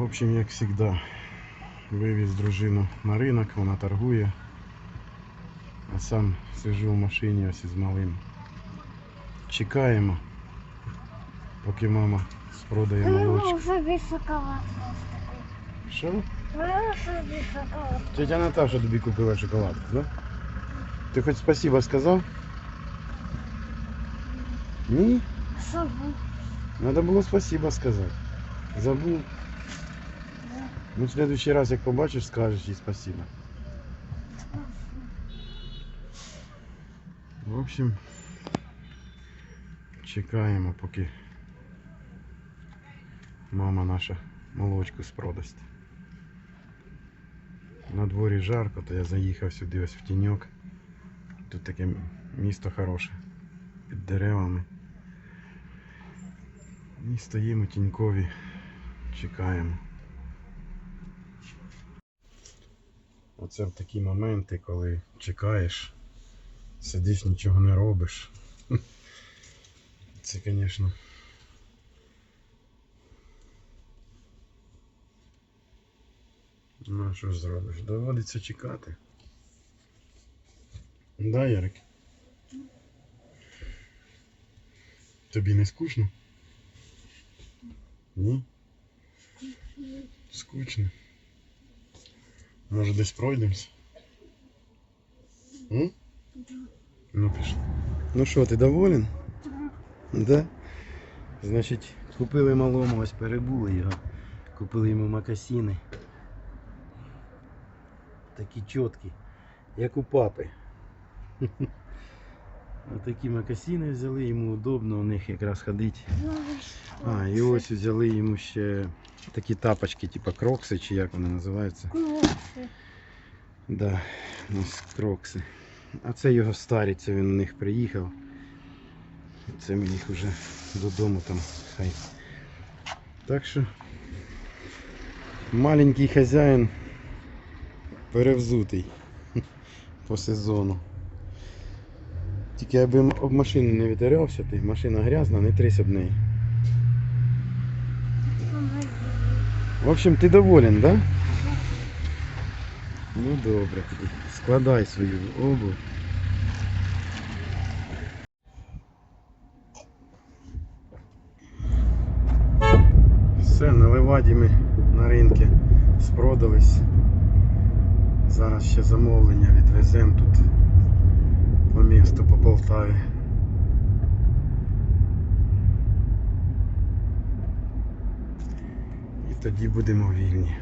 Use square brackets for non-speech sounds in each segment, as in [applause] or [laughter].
общем, як завжди, вивіз дружину на ринок, вона торгує. А сам сижу в машині ось із малим. Чекаємо, поки мама спродає молочко. Ну, собі шоколад. Що? Ну, собі шоколад. Тетя Наташа тобі купила шоколадку, да? Ти хоч спасибо сказав? Ні? Собі. Надо було спасибо сказати. Забув. Ну, в следующий раз, як побачиш, скажеш їй спасибо. В общем, чекаємо, поки мама наша молочку спродасть. На дворі жарко, то я заїхав сюди ось в тіньок. Тут таке місто хороше. Під деревами. І стоїмо тінькові, чекаємо. Оце в такі моменти, коли чекаєш, сидиш, нічого не робиш. Це, звісно. Ну, що ж зробиш? Доводиться чекати. Да, Ярик? Тобі не скучно? Ні? Скучно. Може десь пройдемось? Ну пішли. Ну що, ти доволен? Да? Значить, купили малому, ось перебули його. Купили йому макасіни. Такі чіткі, як у папи. Отакі макасіни взяли, йому удобно, у них якраз ходить. А, і ось взяли йому ще такі тапочки, типу крокси, чи як вони називаються. Класи. Да, ось крокси. А це його старі, це він у них приїхав. Це ми їх вже додому там хай. Так що маленький хазяїн перевзутий [laughs] по сезону. Тільки аби м- об машину не витирявся, ти машина грязна, не трись об неї. В общем, ти доволен, да? Ну добре, складай свою обувь. Все, на Леваді ми на ринку спродались. Зараз ще замовлення відвеземо тут по місту по Полтаві. І тоді будемо вільні.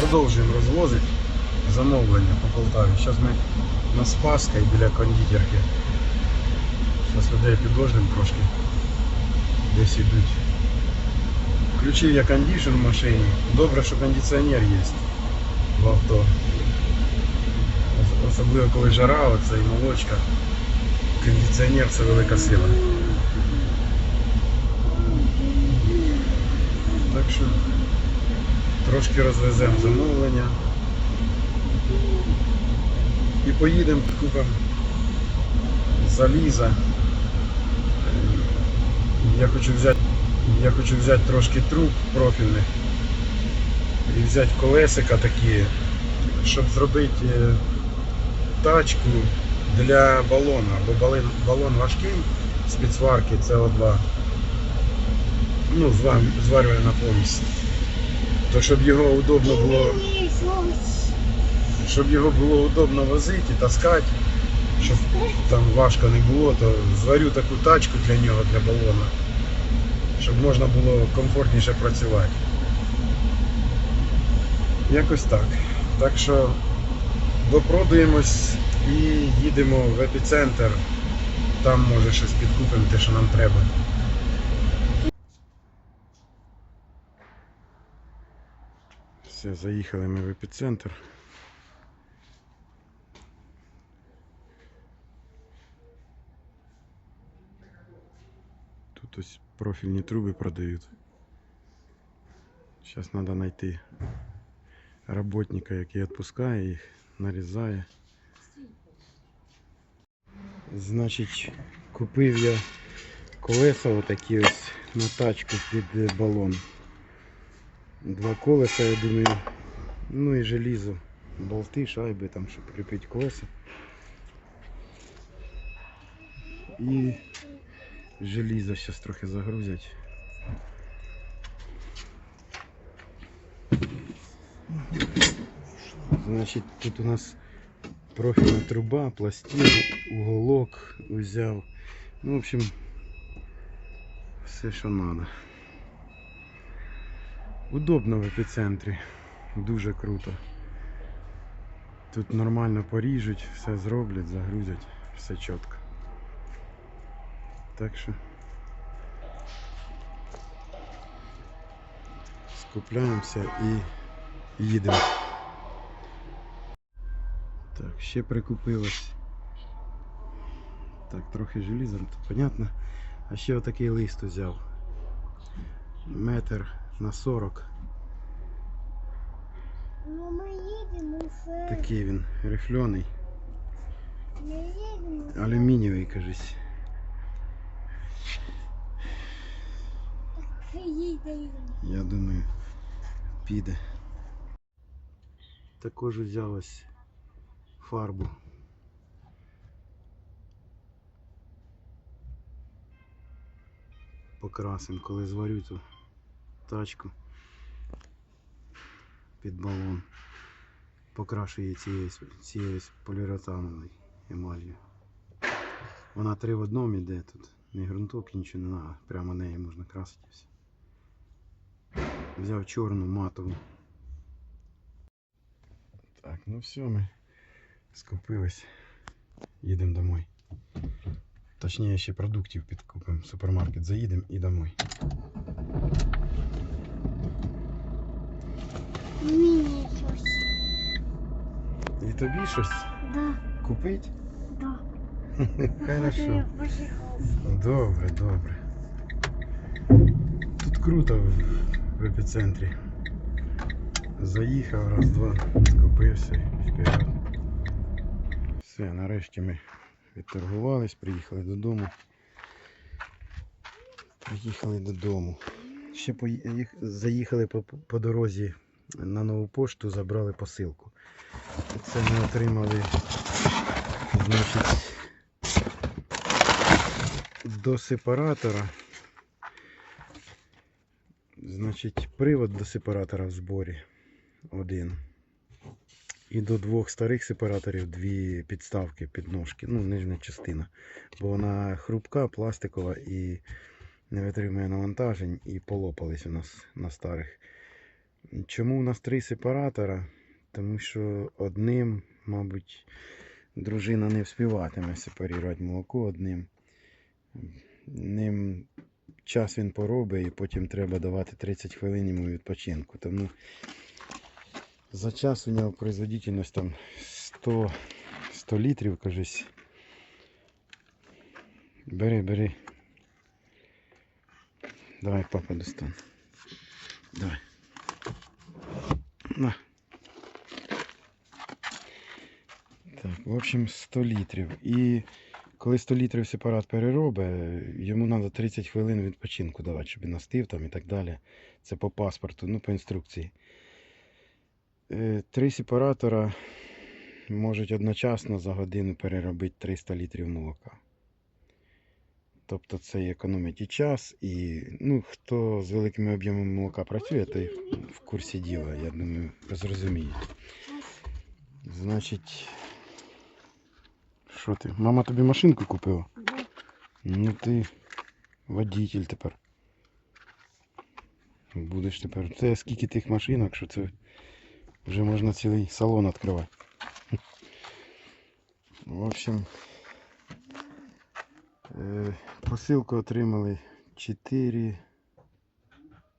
Продовжуємо розвозити замовлення по Полтаві. Зараз ми на Спаска і біля кондитерки. Зараз людей підождемо трошки. Десь йдуть. Включив я кондишн в машині. Добре, що кондиціонер є в авто. Ос- Особливо коли жара, оце і молочка. Кондиціонер це велика сила. Трошки розвеземо замовлення. І поїдемо купимо заліза. Я хочу взяти, я хочу взяти трошки труб профільних і взяти колесика такі, щоб зробити е, тачку для балона, бо балон, важкий з підсварки СО2. Ну, звар- зварювальна помість. То щоб його удобно було щоб його було удобно возити таскати, щоб там важко не було, то зварю таку тачку для нього, для балона, щоб можна було комфортніше працювати. Якось так. Так що допродуємось і їдемо в епіцентр. Там може щось підкупимо, те, що нам треба. Все, заїхали ми в епіцентр. Тут ось профільні труби продають. Зараз треба знайти работника, який відпускає їх, нарізає. Значить, купив я колеса отакі ось на тачку під балон. Два колеса, я думаю, ну і желізо, болти, шайби, там, щоб кріпити колеса. І желізо зараз трохи загрузять. Значить, тут у нас профільна труба, пластина, уголок взяв. Ну, в общем, все, що треба. Удобно в епіцентрі. Дуже круто. Тут нормально поріжуть, все зроблять, загрузять, все чітко. Так що скупляємося і їдемо. Так, ще прикупилось. Так, трохи желіза, то понятно. А ще отакий лист взяв. Метр на 40. Ну, ми їдемо все. Такий він рифльоний. Ми їдемо. Алюмінієвий, кажись. Їдемо. Я думаю, піде. Також взяв ось фарбу. Покрасим, коли зварю ту тачку під балон. Покрашу її цією, цією поліуретановою емалью. Вона три в одному іде тут. Не ґрунтовки, нічого не треба. Прямо неї можна красити все. Взяв чорну матову. Так, ну все, ми скупились. Їдемо домой. Точніше, ще продуктів підкупимо. В супермаркет заїдемо і домой. Мені щось. І тобі щось Да, купить? да. [laughs] Хорошо. Добре, добре. Тут круто в, в епіцентрі. Заїхав, раз-два, скупився і вперед. Все, нарешті ми відторгувались, приїхали додому. Приїхали додому. Ще поїх... заїхали по, по дорозі на нову пошту, забрали посилку. Це ми отримали, значить, до сепаратора. Значить, привод до сепаратора в зборі один. І до двох старих сепараторів дві підставки підножки, ну, нижня частина. Бо вона хрупка, пластикова і не витримує навантажень і полопались у нас на старих. Чому у нас три сепаратора? Тому що одним, мабуть, дружина не вспіватиме сепарувати молоко одним. Ним час він поробить і потім треба давати 30 хвилин йому відпочинку. Тому за час у нього производительність там 100, 100 літрів, кажись. Бери, бери. Давай, папа, достань. Давай. На. Так, в общем, 100 літрів. І коли 100 літрів сепарат переробить, йому треба 30 хвилин відпочинку давати, щоб він настив там і так далі. Це по паспорту, ну по інструкції. Е, Три сепаратора можуть одночасно за годину переробити 300 літрів молока. Тобто це і економить і час, і ну, хто з великими об'ємами молока працює, той в курсі діла, я думаю, зрозуміє. Значить, що ти? Мама тобі машинку купила? Да. Ну ти водитель тепер. Будеш тепер. Це скільки тих машинок, що це вже можна цілий салон відкривати. В общем, посилку отримали 4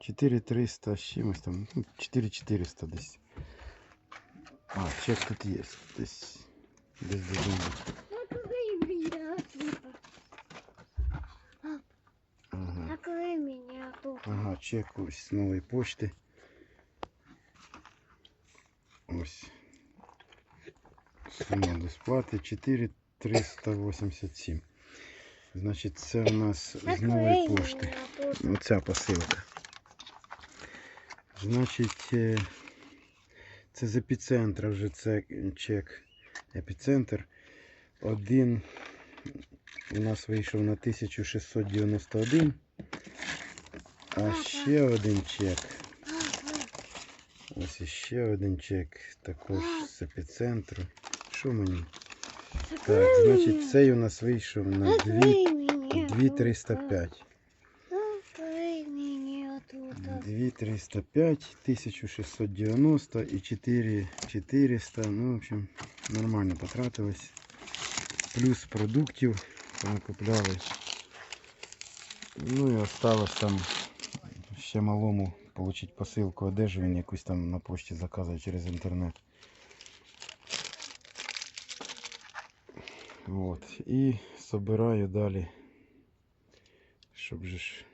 4300 з чимось там, ну, 4400 десь. А, чек тут є. Десь. Десь меня тут. Ага. Ага, чек ось з нової почти. Ось. Сума до сплати 4387. Значить, це у нас з нової пошти. Оця посилка. Значить, е, це з епіцентра вже це чек. Епіцентр. Один у нас вийшов на 1691. А ще один чек. Ось іще один чек. Також з епіцентру. Що мені? Так, значить, цей у нас вийшов на 2, Накрой меня 2305. Накрой меня тут. 2305, 1690 і 4400. Ну, в общем, нормально потратилось. Плюс продуктів купляли. Ну і осталось там ще малому отримати посилку одежу, він якусь там на пошті заказує через інтернет. От. І собираю далі, щоб же ж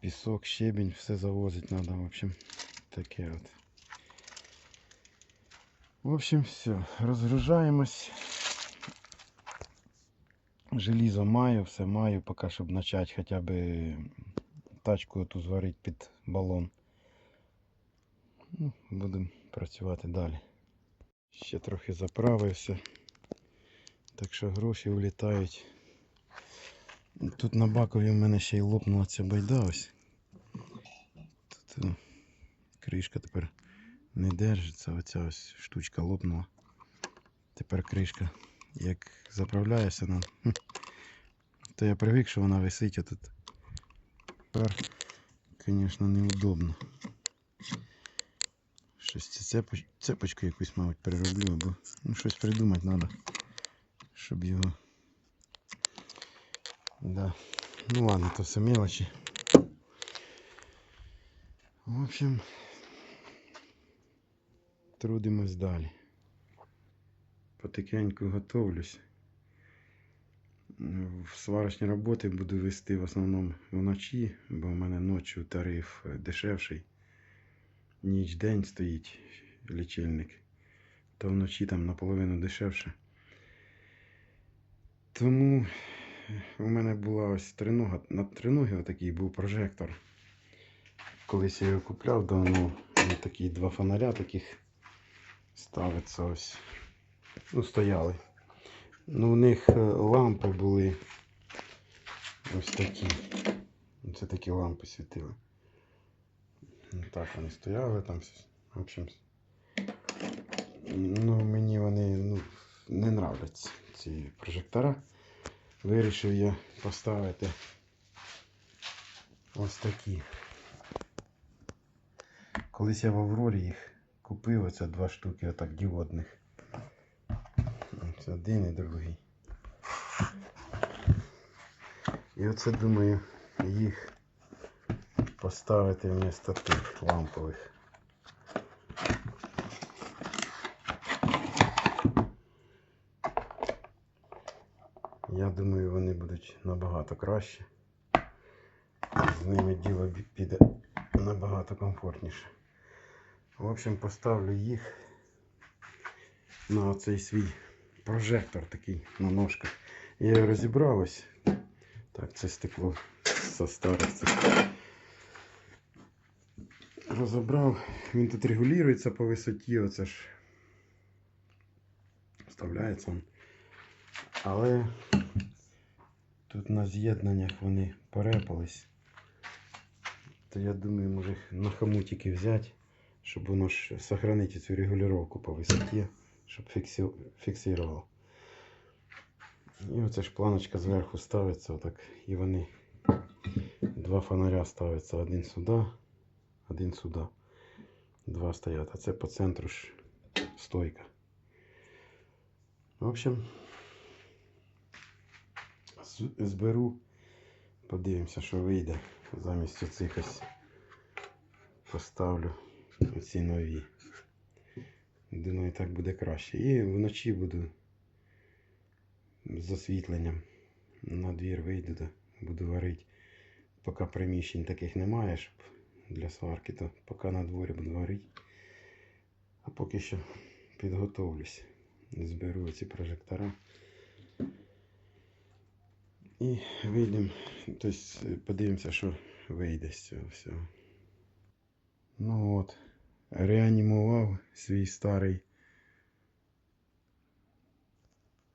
пісок, щебінь, все завозить треба, в общем, таке от. В общем, все, розгружаємось. Желізо маю, все маю, поки щоб почати хоча б тачку ту зварити під балон. Ну, будемо працювати далі. Ще трохи заправився. Так що гроші влітають. Тут на бакові в мене ще й лопнула ця байда ось. Тут е, кришка тепер не держиться, оця ось штучка лопнула. Тепер кришка. Як заправляєшся, ну, хм, то я привик, що вона висить, а тут тепер, звісно, неудобно. Щось цепоч... цепочку якусь, мабуть, перероблю, або ну, щось придумати треба, щоб його. Да. Ну ладно, то все мелочи. В общем, трудимось далі. Потихеньку готовлюсь. В сварочні роботи буду вести в основному вночі, бо в мене ночі тариф е, дешевший. Ніч день стоїть лічильник. То вночі там наполовину дешевше. Тому у мене була ось тринога. На триногі отакий був прожектор. Колись я його купляв давно. Ось такі два фонаря таких ставиться ось. Ну, стояли. Ну, у них е, лампи були ось такі. Це такі лампи світили. Ну, Так вони стояли там. В общем. Ну, мені вони ну, не нравляться ці прожектора. Вирішив я поставити ось такі. Колись я в Аврорі їх купив, оце два штуки отак діодних. Це один і другий. І оце думаю їх поставити вмісто тих лампових. Я думаю, вони будуть набагато краще. З ними діло піде набагато комфортніше. В общем, поставлю їх на цей свій прожектор такий на ножках. Я його розібрав ось. Так, це стекло со старих цих. Розібрав. Він тут регулюється по висоті, оце ж вставляється. Але тут на з'єднаннях вони порепались. То я думаю, може на хомутики взяти, щоб воно ж сохранити цю регулювання по висоті, щоб фіксувало. І оця ж планочка зверху ставиться, отак, і вони два фонаря ставиться, один сюди, один сюди. Два стоять, а це по центру ж стойка. В общем, зберу, подивимося, що вийде. Замість оцих поставлю оці нові. Думаю, так буде краще. І вночі буду з освітленням на двір вийду, буду варити. Поки приміщень таких немає, щоб для сварки, то поки на дворі буду варити. А поки що підготовлюсь. Зберу ці прожектора. І вийдемо, тобто подивимося, що вийде з цього всього. Ну от, реанімував свій старий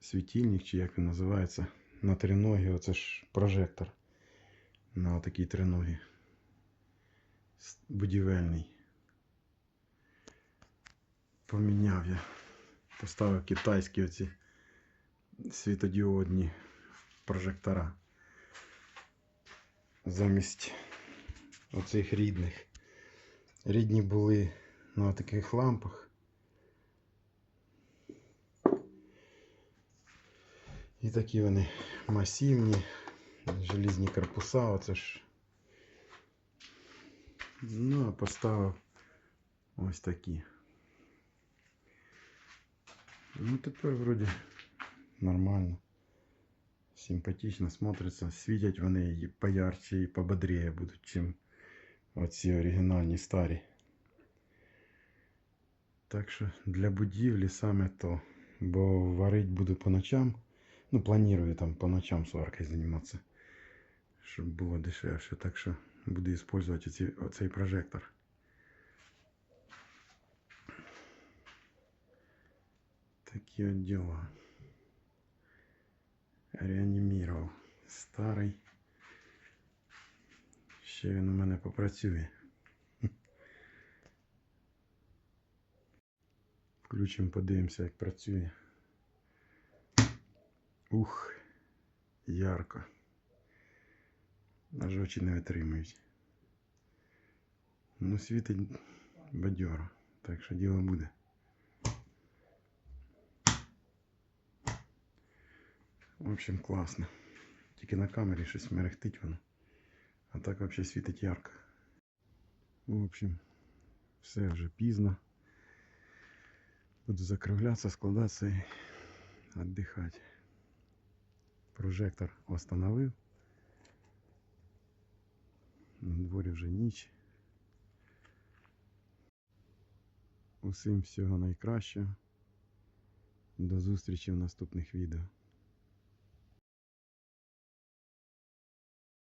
світильник, чи як він називається, на триногі. Оце ж прожектор на такій триногі. Будівельний. Поміняв я. Поставив китайські оці світодіодні прожектора. Замість оцих рідних. Рідні були на таких лампах. І такі вони масивні, желізні корпуса, оце ж. Ну, а поставив ось такі. Ну, тепер вроді нормально. Симпатично смотриться. Світять вони і поярче і пободрее будуть, чим оці оригінальні старі. Так що для будівлі саме то. Бо варить буду по ночам. Ну, планую там по ночам сваркою займатися. Щоб було дешевше. Так що буду використовувати оці, оцей прожектор. Такі от діла. Реанімірував. Старий. Ще він у мене попрацює. Включимо, подивимося, як працює. Ух, ярко. Аж очі не витримують. Ну, світить бадьоро, так що діло буде. В общем, класно. Тільки на камері щось мерехтить воно. А так взагалі світить ярко. В общем, все вже пізно. Буду закруглятися, складатися і віддихати. Прожектор встановив. На дворі вже ніч. Усім всього найкращого. До зустрічі в наступних відео.